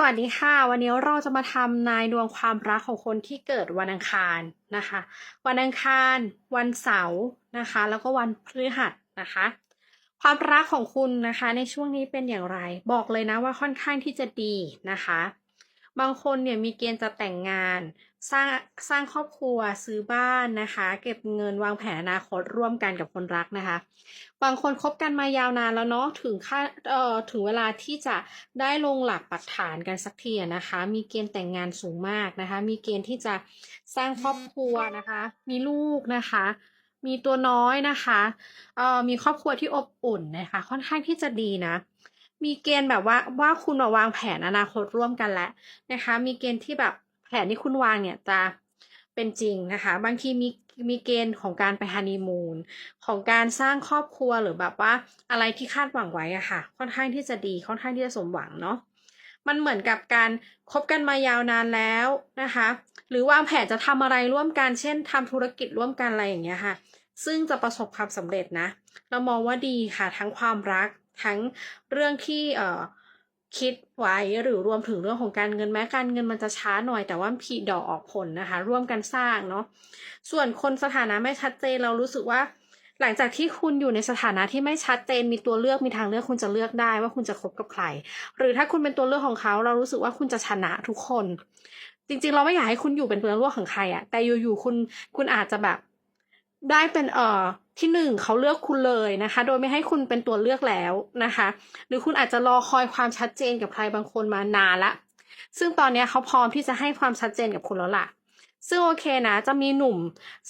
สวัสดีค่ะ วันนี้เราจะมาทำนายดวงความรักของคนที่เกิดวันอังคารนะคะ วันอังคาร วันเสาร์นะคะ แล้วก็วันพฤหัสนะคะ ความรักของคุณนะคะ ในช่วงนี้เป็นอย่างไร บอกเลยนะว่าค่อนข้างที่จะดีนะคะ บางคนเนี่ยมีเกณฑ์จะแต่งงาน สร้างสร้างครอบครัวซื้อบ้านนะคะ เก็บเงินวางแผนอนาคตร่วมกันกับคนรักนะคะ บางคนคบกันมายาวนานแล้วเนาะถึงค่าเอ่อถึงเวลาที่จะได้ลงหลักปักฐานกันสักทีนะคะ มีเกณฑ์แต่งงานสูงมากนะคะ มีเกณฑ์ที่จะสร้างครอบครัวนะคะ มีลูกนะคะมีตัวน้อยนะคะ เอ่อ มีครอบครัวที่อบอุ่นนะคะ ค่อนข้างที่จะดีนะ มีเกณฑ์แบบว่าว่าคุณมาวางแผนอนาคตร่วมกันแล้วนะคะ มีเกณฑ์ที่แบบแผนที่คุณวางเนี่ยจะเป็นจริงนะคะ บางทีมีมีเกณฑ์ของการไปฮันนีมูนของการสร้างครอบครัวหรือแบบว่าอะไรที่คาดหวังไว้อะค่ะ ค่อนข้างที่จะดีค่อนข้างที่จะสมหวังเนาะมันเหมือนกับการคบกันมายาวนานแล้วนะคะ หรือวางแผนจะทำอะไรร่วมกันเช่นทำธุรกิจร่วมกันอะไรอย่างเงี้ยค่ะ ซึ่งจะประสบความสำเร็จนะ เรามองว่าดีค่ะทั้งความรัก ทั้งเรื่องที่เอ่อคิดไว้หรือรวมถึงเรื่องของการเงินแม้การเงินมันจะช้าหน่อยแต่ว่าผีดอกออกผลนะคะ ร่วมกันสร้างเนาะส่วนคนสถานะไม่ชัดเจนเรารู้สึกว่า หลังจากที่คุณอยู่ในสถานะที่ไม่ชัดเจนมีตัวเลือกมีทางเลือกคุณจะเลือกได้ว่าคุณจะคบกับใคร หรือถ้าคุณเป็นตัวเลือกของเขาเรารู้สึกว่าคุณจะชนะทุกคน จริงๆ เราไม่อยากให้คุณอยู่เป็นตัวเลือกของใครอะแต่อยู่ๆคุณคุณอาจจะแบบได้เป็นเอ่อ ที่หนึ่งเขาเลือกคุณเลยนะคะ โดยไม่ให้คุณเป็นตัวเลือกแล้วนะคะ หรือคุณอาจจะรอคอยความชัดเจนกับใครบางคนมานานละ ซึ่งตอนนี้เขาพร้อมที่จะให้ความชัดเจนกับคุณแล้วล่ะ ซึ่งโอเคนะ จะมีหนุ่ม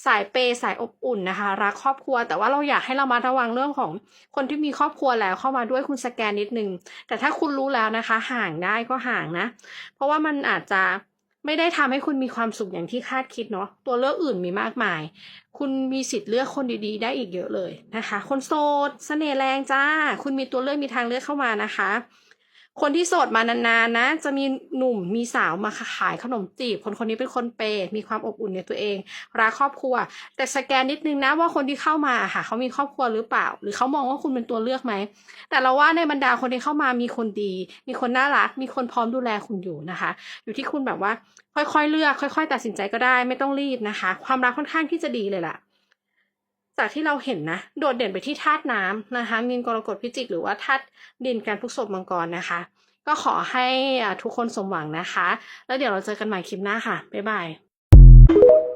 สายเปย์สายอบอุ่นนะคะ รักครอบครัว แต่ว่าเราอยากให้เรามาระวังเรื่องของคนที่มีครอบครัวแล้วเข้ามาด้วยคุณสแกนนิดนึง แต่ถ้าคุณรู้แล้วนะคะ ห่างได้ก็ห่างนะ เพราะว่ามันอาจจะ ไม่ได้ทำให้คุณมีความสุขอย่างที่คาดคิดเนาะตัวเลือกอื่นมีมากมาย คุณมีสิทธิ์เลือกคนดีๆ ได้อีกเยอะเลยนะคะ คนโสดเสน่ห์แรงจ้า คุณมีตัวเลือกมีทางเลือกเข้ามานะคะ คนที่โสดมานานๆนะ จะมีหนุ่มมีสาวมาขายขนมจีบ คนคนนี้เป็นคนเปย์มีความอบอุ่นในตัวเองรักครอบครัว แต่สแกนนิดนึงนะว่าคนที่เข้ามาค่ะเขามีครอบครัวหรือเปล่า หรือเขามองว่าคุณเป็นตัวเลือกไหมแต่เราว่าในบรรดาคนที่เข้ามามีคนดี มีคนน่ารัก มีคนพร้อมดูแลคุณอยู่นะคะ อยู่ที่คุณแบบว่า ค่อยๆเลือก ค่อย ๆ ตัดสินใจก็ได้ไม่ต้องรีบนะคะ ความรักค่อนข้างที่จะดีเลยล่ะ จากที่เราเห็นนะ โดดเด่นไปที่ธาตุน้ำนะคะมีนกรกฎพิจิกหรือว่าธาตุดินการพฤกษบมังกรนะคะ ก็ขอให้ทุกคนสมหวังนะคะ แล้วเดี๋ยวเราเจอกันใหม่คลิปหน้าค่ะ บ๊ายบาย